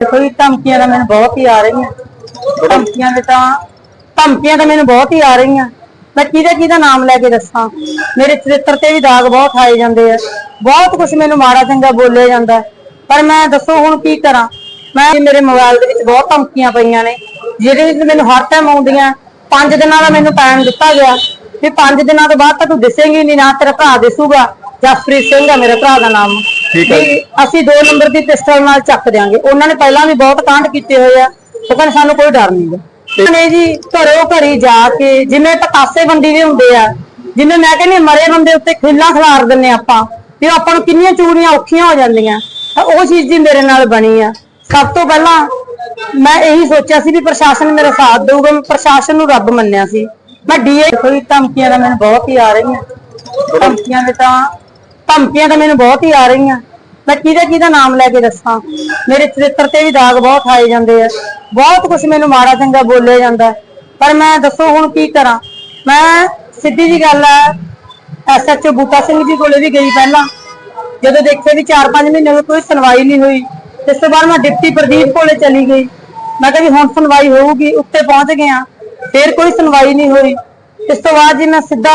ਜੀ ਧਮਕੀਆਂ ਤਾਂ ਮੈਨੂੰ ਬਹੁਤ ਹੀ ਆ ਰਹੀਆਂ। ਧਮਕੀਆਂ ਦੇ ਤਾਂ ਧਮਕੀਆਂ ਤਾਂ ਮੈਨੂੰ ਬਹੁਤ ਹੀ ਆ ਰਹੀਆਂ। ਮੈਂ ਕਿਹਦਾ ਕਿਹਦਾ ਨਾਮ ਲੈ ਕੇ ਦੱਸਾਂ? ਮੇਰੇ ਚਰਿੱਤਰ ਤੇ ਵੀ ਦਾਗ ਬਹੁਤ ਆਏ ਜਾਂਦੇ ਆ। ਬਹੁਤ ਕੁਝ ਮੈਨੂੰ ਮਾੜਾ ਚੰਗਾ ਬੋਲਿਆ ਜਾਂਦਾ। ਪਰ ਮੈਂ ਦੱਸੋ ਹੁਣ ਕੀ ਕਰਾਂ? ਮੈਂ ਮੇਰੇ ਮੋਬਾਈਲ ਦੇ ਵਿੱਚ ਬਹੁਤ ਧਮਕੀਆਂ ਪਈਆਂ ਨੇ। ਜਿਹੜੇ ਵਿੱਚ ਮੈਨੂੰ ਹਰ ਟਾਈਮ ਆਉਂਦੀਆਂ। ਪੰਜ ਦਿਨਾਂ ਦਾ ਮੈਨੂੰ ਟਾਈਮ ਦਿੱਤਾ ਗਿਆ। ਵੀ ਪੰਜ ਦਿਨਾਂ ਤੋਂ ਬਾਅਦ ਤਾਂ ਤੂੰ ਦਿਸੇਂਗੀ ਨਹੀਂ ਨਾ ਤੇਰਾ ਭਰਾ ਦਿਸੂਗਾ। ਜਸਪ੍ਰੀਤ ਸਿੰਘ ਆ ਮੇਰੇ ਭਰਾ ਦਾ ਨਾਮ। ਠੀਕ ਹੈ। ਵੀ ਅਸੀਂ ਦੋ ਨੰਬਰ ਦੀ ਪਿਸਟਲ ਨਾਲ ਚੱਕ ਦਿਆਂਗੇ। ਉਹਨਾਂ ਨੇ ਪਹਿਲਾਂ ਵੀ ਬਹੁਤ ਕਾਂਡ ਕੀਤੇ ਹੋਏ ਆ। ਉਹ ਕਹਿੰਦੇ ਸਾਨੂੰ ਕੋਈ ਡਰ ਨਹੀਂ ਗਾ ਨੇ ਜੀ ਘਰੋਂ ਘਰੀ ਜਾ ਕੇ ਜਿਵੇਂ ਪਤਾਸੇ ਬੰਦੀ ਦੇ ਹੁੰਦੇ ਆ ਜਿਵੇਂ ਮੈਂ ਕਹਿੰਦੀ ਹਾਂ, ਮਰੇ ਬੰਦੇ ਉੱਤੇ ਖਿੱਲਾਂ ਖਿਲਾਰ ਦਿੰਨੇ ਆਪਾਂ ਉਹ ਆਪਾਂ ਨੂੰ ਕਿੰਨੀਆਂ ਚੂੜੀਆਂ ਔਖੀਆਂ ਹੋ ਜਾਂਦੀਆਂ। ਤਾਂ ਉਹ ਚੀਜ਼ ਜੀ ਮੇਰੇ ਨਾਲ ਬਣੀ ਆ। ਸਭ ਤੋਂ ਪਹਿਲਾਂ ਮੈਂ ਇਹੀ ਸੋਚਿਆ ਸੀ ਵੀ ਪ੍ਰਸ਼ਾਸਨ ਮੇਰਾ ਸਾਥ ਦੇਊਗਾ ਮੈਂ ਪ੍ਰਸ਼ਾਸਨ ਨੂੰ ਰੱਬ ਮੰਨਿਆ ਸੀ। ਮੈਂ ਡੀਏ ਕੋਈ ਧਮਕੀਆਂ ਦਾ ਮੈਨੂੰ ਬਹੁਤ ਹੀ ਆ ਰਹੀਆਂ ਧਮਕੀਆਂ ਦੇ ਤਾਂ ਧਮਕੀਆਂ ਤਾਂ ਮੈਨੂੰ ਬਹੁਤ ਹੀ ਆ ਰਹੀਆਂ। ਮੈਂ ਕਿਹਦਾ ਕਿਹਦਾ ਨਾਮ ਲੈ ਕੇ ਦੱਸਾਂ? ਮੇਰੇ ਚਰਿੱਤਰ ਤੇ ਵੀ ਦਾਗ ਬਹੁਤ ਆਏ ਜਾਂਦੇ ਆ। ਬਹੁਤ ਕੁਝ ਮੈਨੂੰ ਮਾੜਾ ਚੰਗਾ ਬੋਲਿਆ ਜਾਂਦਾ ਪਰ ਮੈਂ ਦੱਸੋ ਹੁਣ ਕੀ ਕਰਾਂ? ਮੈਂ ਸਿੱਧੀ ਜੀ ਗੱਲ ਹੈ ਐਸਐਚਓ ਬੂਟਾ ਸਿੰਘ ਜੀ ਕੋਲੇ ਵੀ ਗਈ ਪਹਿਲਾਂ। ਜਦੋਂ ਦੇਖਿਆ ਵੀ 4-5 ਮਹੀਨੇ ਹੋ ਕੋਈ ਸੁਣਵਾਈ ਨਹੀਂ ਹੋਈ ਇਸ ਤੋਂ ਬਾਅਦ ਮੈਂ ਡਿਪਟੀ ਪ੍ਰਦੀਪ ਕੋਲੇ ਚਲੀ ਗਈ। ਮੈਂ ਕਿਹਾ ਵੀ ਹੁਣ ਸੁਣਵਾਈ ਹੋਊਗੀ, ਉੱਤੇ ਪਹੁੰਚ ਗਿਆ। ਫਿਰ ਕੋਈ ਸੁਣਵਾਈ ਨਹੀਂ ਹੋਈ। ਇਸ ਤੋਂ ਬਾਅਦ ਜੀ ਮੈਂ ਸਿੱਧਾ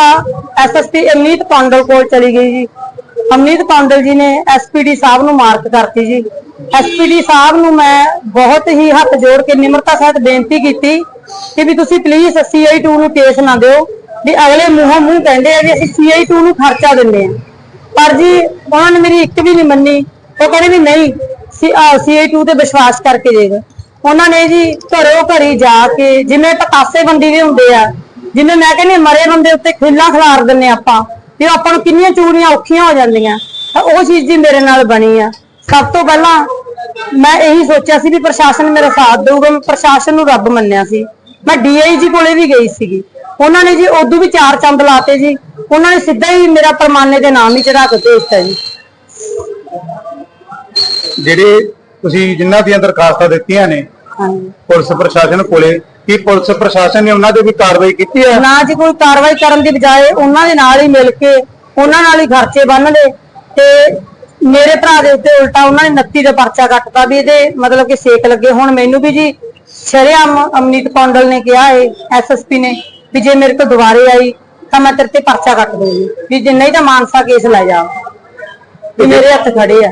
ਐਸਐਸਪੀ ਅਮਨੀਤ ਪਾਂਡਲ ਕੋਲ ਚਲੀ ਗਈ ਜੀ। ਅਮਨੀਤ ਪਾਂਡਲ ਜੀ ਨੇ ਐਸਪੀਡੀ ਸਾਹਿਬ ਨੂੰ ਮਾਰਕ ਕਰਤੀ ਜੀ। ਐਸਪੀਡੀ ਸਾਹਿਬ ਨੂੰ ਮੈਂ ਬਹੁਤ ਹੀ ਹੱਥ ਜੋੜ ਕੇ ਨਿਮਰਤਾ ਸਹਿਤ ਬੇਨਤੀ ਕੀਤੀ ਕਿ ਵੀ ਤੁਸੀਂ ਪਲੀਜ਼ ਸੀਆਈ2 ਨੂੰ ਕੇਸ ਨਾ ਦਿਓ। ਵੀ ਅਗਲੇ ਮੂੰਹੋਂ ਮੂੰਹ ਕਹਿੰਦੇ ਆ ਵੀ ਅਸੀਂ ਸੀਆਈ2 ਨੂੰ ਖਰਚਾ ਦਿੰਦੇ ਆ। ਪਰ ਜੀ, ਉਹਨਾਂ ਨੇ ਮੇਰੀ ਇੱਕ ਵੀ ਨਹੀਂ ਮੰਨੀ। ਉਹ ਕਹਿੰਦੇ ਵੀ ਨਹੀਂ ਸੀਆਈ2 ਤੇ ਵਿਸ਼ਵਾਸ ਕਰਕੇ ਦੇਗਾ ਉਹਨਾਂ ਨੇ ਜੀ ਘਰੋਂ ਘਰੀ ਜਾ ਕੇ ਜਿਵੇਂ ਪਤਾਸੇ ਬੰਦੀ ਦੇ ਹੁੰਦੇ ਆ, ਜਿਵੇਂ ਮੈਂ ਕਹਿੰਦੀ ਮਰੇ ਬੰਦੇ ਉੱਤੇ ਖਿੱਲਾਂ ਖਿਲਾਰ ਦਿੰਨੇ ਆਪਾਂ। ਵੀ ਆਪਾਂ ਨੂੰ ਕਿੰਨੀਆਂ ਚੂੜੀਆਂ ਔਖੀਆਂ ਹੋ ਜਾਂਦੀਆਂ। ਤਾਂ ਉਹ ਚੀਜ਼ ਜੀ ਮੇਰੇ ਨਾਲ ਬਣੀ ਆ। ਸਭ ਤੋਂ ਪਹਿਲਾਂ ਮੈਂ ਇਹੀ ਸੋਚਿਆ ਸੀ ਵੀ ਪ੍ਰਸ਼ਾਸਨ ਮੇਰਾ ਸਾਥ ਦੇਊਗਾ, ਮੈਂ ਪ੍ਰਸ਼ਾਸਨ ਨੂੰ ਰੱਬ ਮੰਨਿਆ ਸੀ। ਮੈਂ ਡੀਆਈਜੀ ਕੋਲੇ ਵੀ ਗਈ ਸੀਗੀ। ਉਹਨਾਂ ਨੇ ਜੀ ਉਦੋਂ ਵੀ ਚਾਰ ਚੰਦ ਲਾਤੇ ਜੀ। ਉਹਨਾਂ ਨੇ ਸਿੱਧਾ ਹੀ ਮੇਰਾ ਪਰਮਾਨੇ ਦੇ ਨਾਮ ਹੀ ਚੜਾ ਕੇ ਭੇਜਤਾ ਜੀ। ਜਿਹੜੇ ਤੁਸੀਂ ਜਿਨ੍ਹਾਂ ਦੀਆਂ ਦਰਖਾਸਤਾਂ ਦਿੱਤੀਆਂ ਨੇ ਪੁਲਿਸ ਪ੍ਰਸ਼ਾਸਨ ਕੋਲੇ ਕੀ ਪੁਲਿਸ ਪ੍ਰਸ਼ਾਸਨ ਨੇ ਉਹਨਾਂ ਤੇ ਵੀ ਕਾਰਵਾਈ ਕੀਤੀ ਹੈ? ਨਾ ਜੀ ਕੋਈ ਕਾਰਵਾਈ ਕਰਨ ਦੀ ਬਜਾਏ ਉਹਨਾਂ ਦੇ ਨਾਲ ਹੀ ਮਿਲ ਕੇ ਉਹਨਾਂ ਨਾਲ ਹੀ ਖਰਚੇ ਬੰਨ ਲਏ ਤੇ ਮੇਰੇ ਭਰਾ ਦੇ ਉੱਤੇ ਉਲਟਾ ਉਹਨਾਂ ਨੇ 29 ਦਾ ਪਰਚਾ ਕੱਟਤਾ ਵੀ ਇਹਦੇ ਮਤਲਬ ਕਿ ਸੇਕ ਲੱਗੇ ਹੁਣ। ਮੈਨੂੰ ਵੀ ਜੀ ਸ਼ਰਿਆਮ ਅਮਨੀਤ ਕੌਂਡਲ ਨੇ ਕਿਹਾ ਏ ਐਸਐਸਪੀ ਨੇ ਵੀ ਜੇ ਮੇਰੇ ਤੋਂ ਦੁਬਾਰੇ ਆਈ ਤਾਂ ਮੈਂ ਤੇਰੇ ਤੇ ਪਰਚਾ ਕੱਟ ਦੂੰਗੀ ਵੀ ਜੇ ਨਹੀਂ ਤਾਂ ਮਾਨਸਾ ਕੇਸ ਲੈ ਜਾ। ਵੀ ਮੇਰੇ ਹੱਥ ਖੜੇ ਆ।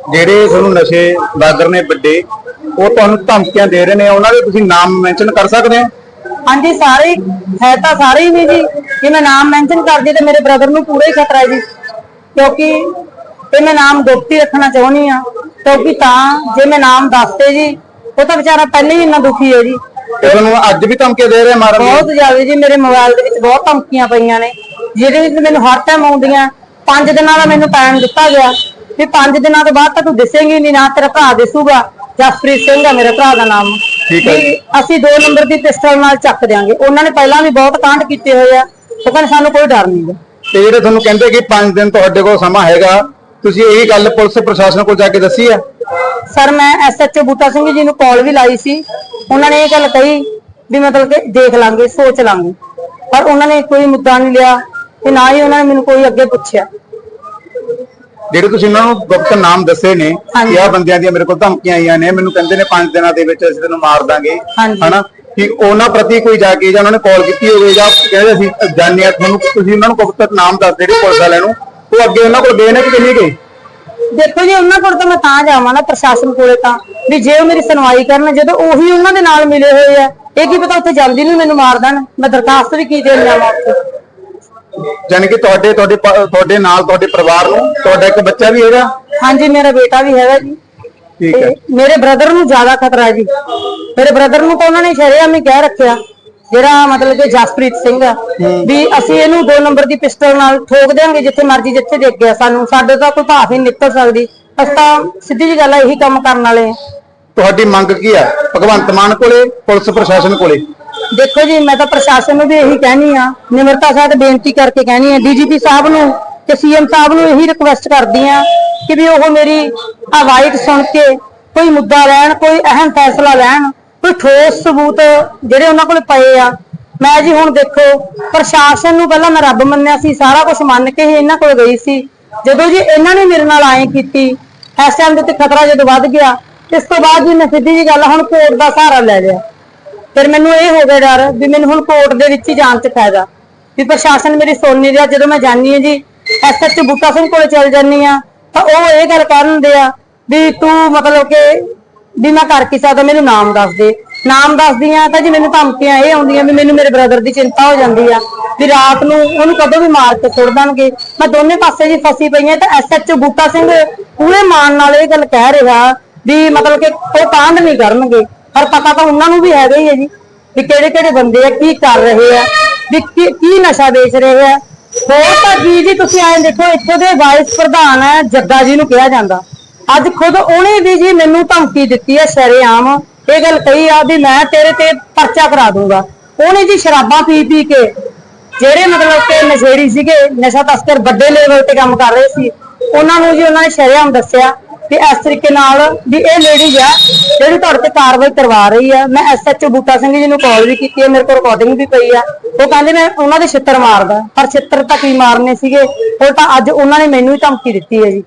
ਜਿਹੜੇ ਤੁਹਾਨੂੰ ਨਸ਼ੇ ਲਾਗਰ ਨੇ ਵੱਡੇ ਉਹ ਤੁਹਾਨੂੰ ਧਮਕੀਆਂ ਦੇ ਰਹੇ ਨੇ ਉਹਨਾਂ ਦੇ ਤੁਸੀਂ ਨਾਮ ਮੈਂਸ਼ਨ ਕਰ ਸਕਦੇ ਹੋ? ਹਾਂਜੀ ਸਾਰੇ ਹੀ- ਤਾਂ ਸਾਰੇ ਹੀ ਨੇ ਜੀ। ਜੇ ਮੈਂ ਨਾਮ ਮੈਂਸ਼ਨ ਕਰਦੀ ਤੇ ਮੇਰੇ ਬ੍ਰਦਰ ਨੂੰ ਪੂਰਾ ਹੀ ਖਤਰਾ ਹੈ ਜੀ। ਕਿਉਂਕਿ ਇਹ ਮੈਂ ਨਾਮ ਗੁਪਤ ਰੱਖਣਾ ਚਾਹੁੰਦੀ ਆ ਕਿਉਂਕਿ ਤਾਂ ਜੇ ਮੈਂ ਨਾਮ ਦੱਸਤੇ ਜੀ ਉਹ ਤਾਂ ਵਿਚਾਰਾ ਪਹਿਲੇ ਹੀ ਇੰਨਾ ਦੁਖੀ ਹੈ ਜੀ। ਤੇ ਤੁਹਾਨੂੰ ਅੱਜ ਵੀ ਧਮਕੀਆਂ ਦੇ ਰਹੇ ਮਾਰਨ ਦੀਆਂ? ਬਹੁਤ ਜ਼ਿਆਦਾ ਜੀ ਮੇਰੇ ਮੋਬਾਈਲ ਦੇ ਵਿੱਚ ਬਹੁਤ ਧਮਕੀਆਂ ਪਈਆਂ ਨੇ। ਜਿਹਦੇ ਵਿੱਚ ਮੈਨੂੰ ਹਰ ਟਾਈਮ ਆਉਂਦੀਆਂ। ਪੰਜ ਦਿਨਾਂ ਦਾ ਮੈਨੂੰ ਟਾਈਮ ਦਿੱਤਾ ਗਿਆ। ਵੀ ਪੰਜ ਦਿਨਾਂ ਤੋਂ ਬਾਅਦ ਤਾਂ ਤੂੰ ਦਿਸੇਂਗੀ ਨਹੀਂ ਨਾ ਤੇਰਾ ਭਰਾ ਦਿਸੂਗਾ। ਜਸਪ੍ਰੀਤ ਸਿੰਘ ਆ ਮੇਰੇ ਭਰਾ ਦਾ ਨਾਮ। ਠੀਕ ਹੈ ਵੀ ਅਸੀਂ ਦੋ ਨੰਬਰ ਦੀ ਪਿਸਟਲ ਨਾਲ ਚੱਕ ਦਿਆਂਗੇ। ਉਹਨਾਂ ਨੇ ਪਹਿਲਾਂ ਵੀ ਬਹੁਤ ਕਾਂਡ ਕੀਤੇ ਹੋਏ ਆ। ਉਹ ਕਹਿੰਦੇ ਸਾਨੂੰ ਕੋਈ ਡਰ ਨਹੀਂ ਗਾ। ਤੇ ਜਿਹੜੇ ਤੁਹਾਨੂੰ ਕਹਿੰਦੇ ਕਿ 5 ਦਿਨ ਤੁਹਾਡੇ ਕੋਲ ਸਮਾਂ ਹੈਗਾ ਤੁਸੀਂ ਇਹੀ ਗੱਲ ਪੁਲਿਸ ਪ੍ਰਸ਼ਾਸਨ ਕੋਲ ਜਾ ਕੇ ਦੱਸੀ ਆ? ਸਰ ਮੈਂ ਐਸਐਚਓ ਬੂਟਾ ਸਿੰਘ ਜੀ ਨੂੰ ਕਾਲ ਵੀ ਲਾਈ ਸੀ। ਉਹਨਾਂ ਨੇ ਇਹ ਗੱਲ ਕਹੀ ਵੀ ਮਤਲਬ ਕਿ ਦੇਖ ਲਾਂਗੇ ਸੋਚ ਲਾਂਗੇ। ਪਰ ਉਹਨਾਂ ਨੇ ਕੋਈ ਮੁੱਦਾ ਨਹੀਂ ਲਿਆ ਤੇ ਨਾ ਹੀ ਉਹਨਾਂ ਨੇ ਮੈਨੂੰ ਕੋਈ ਅੱਗੇ ਪੁੱਛਿਆ। ਜਿਹੜੇ ਤੁਸੀਂ ਉਹਨਾਂ ਨੂੰ ਗੁਪਤ ਨਾਮ ਦੱਸੇ ਨੇ। ਕਿ ਆਹ ਬੰਦਿਆਂ ਦੀਆਂ ਮੇਰੇ ਕੋਲ ਧਮਕੀਆਂ ਆਈਆਂ ਨੇ। ਮੈਨੂੰ ਕਹਿੰਦੇ ਨੇ 5 ਦਿਨਾਂ ਦੇ ਵਿੱਚ ਅਸੀਂ ਤੈਨੂੰ ਮਾਰ ਦਾਂਗੇ। ਹਨਾ? ਕਿ ਉਹਨਾਂ ਪ੍ਰਤੀ ਕੋਈ ਜਾ ਕੇ ਜਾਂ ਉਹਨਾਂ ਨੇ ਕਾਲ ਕੀਤੀ ਹੋਵੇ ਜਾਂ ਕਹਿੰਦੇ ਅਸੀਂ ਜਾਣਿਆ ਤੁਹਾਨੂੰ ਤੁਸੀਂ ਉਹਨਾਂ ਨੂੰ ਗੁਪਤ ਨਾਮ ਦੱਸ ਜਿਹੜੇ ਪੁਲਿਸ ਵਾਲਿਆਂ ਨੂੰ ਉਹ ਅੱਗੇ ਉਹਨਾਂ ਕੋਲ ਗਏ ਨੇ ਕਿ ਗਏ? ਦੇਖੋ ਜੀ ਉਹਨਾਂ ਕੋਲ ਤਾਂ ਮੈਂ ਤਾਂ ਜਾਵਾਂ ਨਾ ਪ੍ਰਸ਼ਾਸਨ ਕੋਲੇ ਤਾਂ ਵੀ ਜੇ ਉਹ ਮੇਰੀ ਸੁਣਵਾਈ ਕਰਨ ਜਦੋਂ ਉਹੀ ਉਹਨਾਂ ਦੇ ਨਾਲ ਮਿਲੇ ਹੋਏ ਆ ਇਹ ਕੀ ਪਤਾ ਉੱਥੇ ਜਾਂਦੀ ਨੂੰ ਮੈਨੂੰ ਮਾਰ ਦੇਣ? ਮੈਂ ਦਰਖਾਸਤ ਵੀ ਕੀ ਦੇਣ ਜਾਵਾਂ ਉੱਥੇ? ਯਾਨੀ ਕਿ ਤੁਹਾਡੇ ਤੁਹਾਡੇ ਪ- ਤੁਹਾਡੇ ਨਾਲ ਤੁਹਾਡੇ ਪਰਿਵਾਰ ਨੂੰ ਤੁਹਾਡਾ ਇੱਕ ਬੱਚਾ ਵੀ ਹੈਗਾ? ਹਾਂਜੀ ਮੇਰਾ ਬੇਟਾ ਵੀ ਹੈਗਾ ਜੀ। ਠੀਕ ਹੈ। ਤੇ ਮੇਰੇ ਬ੍ਰਦਰ ਨੂੰ ਜ਼ਿਆਦਾ ਖਤਰਾ ਹੈ ਜੀ। ਮੇਰੇ ਬ੍ਰਦਰ ਨੂੰ ਤਾਂ ਉਹਨਾਂ ਨੇ ਸ਼ਰੇਆਮ ਹੀ ਕਹਿ ਰੱਖਿਆ ਜਿਹੜਾ ਮਤਲਬ ਕਿ ਜਸਪ੍ਰੀਤ ਸਿੰਘ ਆ ਵੀ ਅਸੀਂ ਇਹਨੂੰ ਦੋ ਨੰਬਰ ਦੀ ਪਿਸਟਲ ਨਾਲ ਠੋਕ ਦੇਵਾਂਗੇ ਜਿੱਥੇ ਮਰਜ਼ੀ ਜਿੱਥੇ ਦੇਖ ਗਿਆ ਸਾਨੂੰ। ਸਾਡੇ ਤਾਂ ਕੋਈ ਭਾਫ ਹੀ ਨਹੀਂ ਨਿਕਲ ਸਕਦੀ। ਅਸੀਂ ਤਾਂ ਸਿੱਧੀ ਜੀ ਗੱਲ ਆ ਇਹੀ ਕੰਮ ਕਰਨ ਵਾਲੇ ਆ। ਤੁਹਾਡੀ ਮੰਗ ਕੀ ਹੈ ਭਗਵੰਤ ਮਾਨ ਕੋਲੇ ਪੁਲਿਸ ਪ੍ਰਸ਼ਾਸਨ ਕੋਲੇ? ਦੇਖੋ ਜੀ, ਮੈਂ ਤਾਂ ਪ੍ਰਸ਼ਾਸਨ ਨੂੰ ਵੀ ਇਹੀ ਕਹਿਣੀ ਆ, ਨਿਮਰਤਾ ਸਾਹਿਬ ਬੇਨਤੀ ਕਰਕੇ ਕਹਿਣੀ ਆ, ਡੀਜੀਪੀ ਸਾਹਿਬ ਨੂੰ ਤੇ ਸੀਐਮ ਸਾਹਿਬ ਨੂੰ ਇਹੀ ਰਿਕੁਐਸਟ ਕਰਦੀ ਆ ਕਿ ਵੀ ਉਹ ਮੇਰੀ ਆਵਾਜ਼ ਸੁਣ ਕੇ ਕੋਈ ਮੁੱਦਾ ਲੈਣ, ਕੋਈ ਅਹਿਮ ਫੈਸਲਾ ਲੈਣ, ਕੋਈ ਠੋਸ ਸਬੂਤ ਜਿਹੜੇ ਉਹਨਾਂ ਕੋਲ ਪਏ ਆ। ਮੈਂ ਜੀ ਹੁਣ ਦੇਖੋ, ਪ੍ਰਸ਼ਾਸਨ ਨੂੰ ਪਹਿਲਾਂ ਮੈਂ ਰੱਬ ਮੰਨਿਆ ਸੀ, ਸਾਰਾ ਕੁਝ ਮੰਨ ਕੇ ਹੀ ਇਹਨਾਂ ਕੋਲ ਗਈ ਸੀ। ਜਦੋਂ ਜੀ ਇਹਨਾਂ ਨੇ ਮੇਰੇ ਨਾਲ ਆਏ ਕੀਤੀ ਇਸ ਟਾਈਮ ਦੇ ਤੇ ਖਤਰਾ ਜਦੋਂ ਵੱਧ ਗਿਆ, ਇਸ ਤੋਂ ਬਾਅਦ ਜੀ ਮੈਂ ਸਿੱਧੀ ਜੀ ਗੱਲ ਹੁਣ ਕੋਰਟ ਦਾ ਸਹਾਰਾ ਲੈ ਲਿਆ। ਫਿਰ ਮੈਨੂੰ ਇਹ ਹੋ ਗਿਆ ਡਰ ਵੀ ਮੈਨੂੰ ਹੁਣ ਕੋਰਟ ਦੇ ਵਿੱਚ ਹੀ ਜਾਣ ਚ ਫਾਇਦਾ। ਵੀ ਪ੍ਰਸ਼ਾਸਨ ਮੇਰੀ ਸੁਣ ਨਹੀਂ ਰਿਹਾ, ਜਦੋਂ ਮੈਂ ਜਾਣੀ ਹਾਂ ਜੀ ਐਸਐਚ ਬੂਟਾ ਸਿੰਘ ਕੋਲੇ ਚਲ ਜਾਨੀ ਆ ਤਾਂ ਉਹ ਇਹ ਗੱਲ ਕਹਿ ਆ ਵੀ ਤੂੰ ਮਤਲਬ ਕਿ ਵੀ ਮੈਂ ਕਰ ਕੀ ਸਕਦਾ, ਮੈਨੂੰ ਨਾਮ ਦੱਸ ਦੇ। ਨਾਮ ਦੱਸਦੀ ਤਾਂ ਜੀ ਮੈਨੂੰ ਧਮਕੀਆਂ ਇਹ ਆਉਂਦੀਆਂ ਵੀ ਮੈਨੂੰ ਮੇਰੇ ਬ੍ਰਦਰ ਦੀ ਚਿੰਤਾ ਹੋ ਜਾਂਦੀ ਆ, ਵੀ ਰਾਤ ਨੂੰ ਉਹਨੂੰ ਕਦੋਂ ਵੀ ਮਾਰ ਕੇ ਸੁੱਟ ਦੇਣਗੇ। ਮੈਂ ਦੋਨੇ ਪਾਸੇ ਜੀ ਫਸੀ ਪਈ ਆ ਤਾਂ ਐਸਐਚ ਬੂਟਾ ਸਿੰਘ ਪੂਰੇ ਮਾਨ ਨਾਲ ਇਹ ਗੱਲ ਕਹਿ ਰਿਹਾ ਵੀ ਮਤਲਬ ਕਿ ਉਹ ਕਾਂਡ ਨਹੀਂ ਕਰਨਗੇ। ਪਰ ਪਤਾ ਤਾਂ ਉਹਨਾਂ ਨੂੰ ਵੀ ਹੈਗਾ ਹੀ ਹੈ ਜੀ, ਵੀ ਕਿਹੜੇ ਕਿਹੜੇ ਬੰਦੇ ਆ, ਕੀ ਕਰ ਰਹੇ ਆ, ਵੀ ਕੀ ਨਸ਼ਾ ਵੇਚ ਰਹੇ ਆ। ਹੋਰ ਤਾਂ ਕੀ ਜੀ ਤੁਸੀਂ ਐਂ ਦੇਖੋ, ਇੱਥੋਂ ਦੇ ਵਾਈਸ ਪ੍ਰਧਾਨ ਹੈ ਜੱਗਾ ਜੀ ਨੂੰ ਕਿਹਾ ਜਾਂਦਾ। ਅੱਜ ਖੁਦ ਉਹਨੇ ਵੀ ਜੀ ਮੈਨੂੰ ਧਮਕੀ ਦਿੱਤੀ ਹੈ ਸ਼ਰੇਆਮ ਇਹ ਗੱਲ ਕਹੀ ਆ ਵੀ ਮੈਂ ਤੇਰੇ ਤੇ ਪਰਚਾ ਕਰਾ ਦੂੰਗਾ। ਉਹਨੇ ਜੀ ਸ਼ਰਾਬਾਂ ਪੀ ਪੀ ਕੇ, ਜਿਹੜੇ ਮਤਲਬ ਕਿ ਨਸ਼ੇੜੀ ਸੀਗੇ, ਨਸ਼ਾ ਤਸਕਰ ਵੱਡੇ ਲੈਵਲ ਤੇ ਕੰਮ ਕਰ ਰਹੇ ਸੀ, ਉਹਨਾਂ ਨੂੰ ਜੀ ਉਹਨਾਂ ਨੇ ਸ਼ਰੇਆਮ ਦੱਸਿਆ ਕਿ ਇਸ ਤਰੀਕੇ ਨਾਲ ਵੀ ਇਹ ਲੇਡੀ ਆ ਜਿਹੜੀ ਤੁਹਾਡੇ ਤੇ ਕਾਰਵਾਈ ਕਰਵਾ ਰਹੀ ਆ। ਮੈਂ ਐਸਐਚਓ ਬੂਟਾ ਸਿੰਘ ਜੀ ਨੂੰ ਕਾਲ ਵੀ ਕੀਤੀ ਹੈ ਮੇਰੇ ਕੋਲ ਰਿਕਾਰਡਿੰਗ ਵੀ ਪਈ ਆ। ਉਹ ਕਹਿੰਦੇ ਮੈਂ ਉਹਨਾਂ ਦੇ ਛਿੱਤਰ ਮਾਰਦਾ। ਪਰ ਛਿੱਤਰ ਤਾਂ ਕੀ ਮਾਰਨੇ ਸੀਗੇ? ਉਹ ਤਾਂ ਅੱਜ ਉਹਨਾਂ ਨੇ ਮੈਨੂੰ ਹੀ ਧਮਕੀ ਦਿੱਤੀ ਹੈ ਜੀ।